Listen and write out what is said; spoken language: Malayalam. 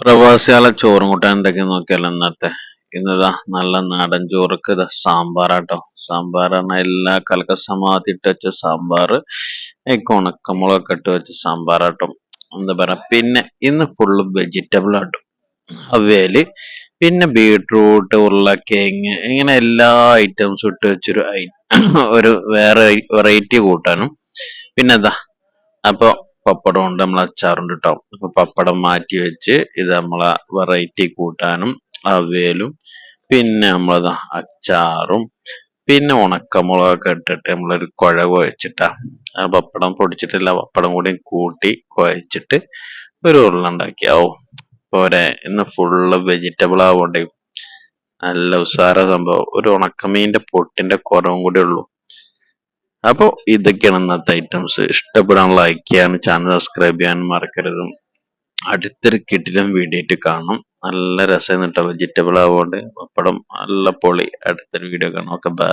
പ്രവാസികളെ ചോറും കൂട്ടാൻ എന്തൊക്കെ നോക്കിയാലോ ഇന്നത്തെ? ഇന്നതാ നല്ല നാടൻ ചോറൊക്കെ ഇതാ. സാമ്പാറാട്ടോ. പറഞ്ഞാൽ എല്ലാ കലക്ക സമാധി ഇട്ട് വെച്ച സാമ്പാർ ഉണക്കമുളകൊക്കെ ഇട്ട് വെച്ച സാമ്പാറാട്ടോ. എന്താ പറയാ? പിന്നെ ഇന്ന് ഫുള്ള് വെജിറ്റബിൾ ആട്ടോ. അവയിൽ പിന്നെ ബീട്രൂട്ട് ഉരുളക്കിഴങ്ങ് ഇങ്ങനെ എല്ലാ ഐറ്റംസും ഇട്ട് വെച്ചൊരു ഒരു വേറെ വെറൈറ്റി കൂട്ടാനും. പിന്നെന്താ അപ്പോൾ പപ്പടം ഉണ്ട് നമ്മൾ അച്ചാറുണ്ട് കേട്ടോ അപ്പൊ പപ്പടം മാറ്റി വെച്ച് ഇത് നമ്മളെ വെറൈറ്റി കൂട്ടാനും അവിയലും പിന്നെ നമ്മളത് അച്ചാറും പിന്നെ ഉണക്കമുളകൊക്കെ ഇട്ടിട്ട് നമ്മളൊരു കുഴ കുഴച്ചിട്ടാ. പപ്പടം പൊടിച്ചിട്ടില്ല പപ്പടം കൂടി കൂട്ടി കുഴച്ചിട്ട് ഒരു ഉരുള ഉണ്ടാക്കിയാവും. പോരെ ഇന്ന് ഫുള്ള് വെജിറ്റബിൾ ആവണ്ടേ. നല്ല ഉസാര സംഭവം. ഒരു ഉണക്കമീന്റെ പൊട്ടിന്റെ കുറവും കൂടി ഉള്ളൂ. അപ്പോൾ ഇതൊക്കെയാണ് ഇന്നത്തെ ഐറ്റംസ് ഇഷ്ടപ്പെടാൻ ലൈക്ക് ചെയ്യാനും ചാനൽ സബ്സ്ക്രൈബ് ചെയ്യാനും മറക്കരുതും. അടുത്തൊരു കിട്ടിലും വീഡിയോ കാണും. നല്ല രസം കേട്ടോ. വെജിറ്റബിൾ ആവുകൊണ്ട് പപ്പടം നല്ല പൊളി. അടുത്തൊരു വീഡിയോ കാണാം. Okay bye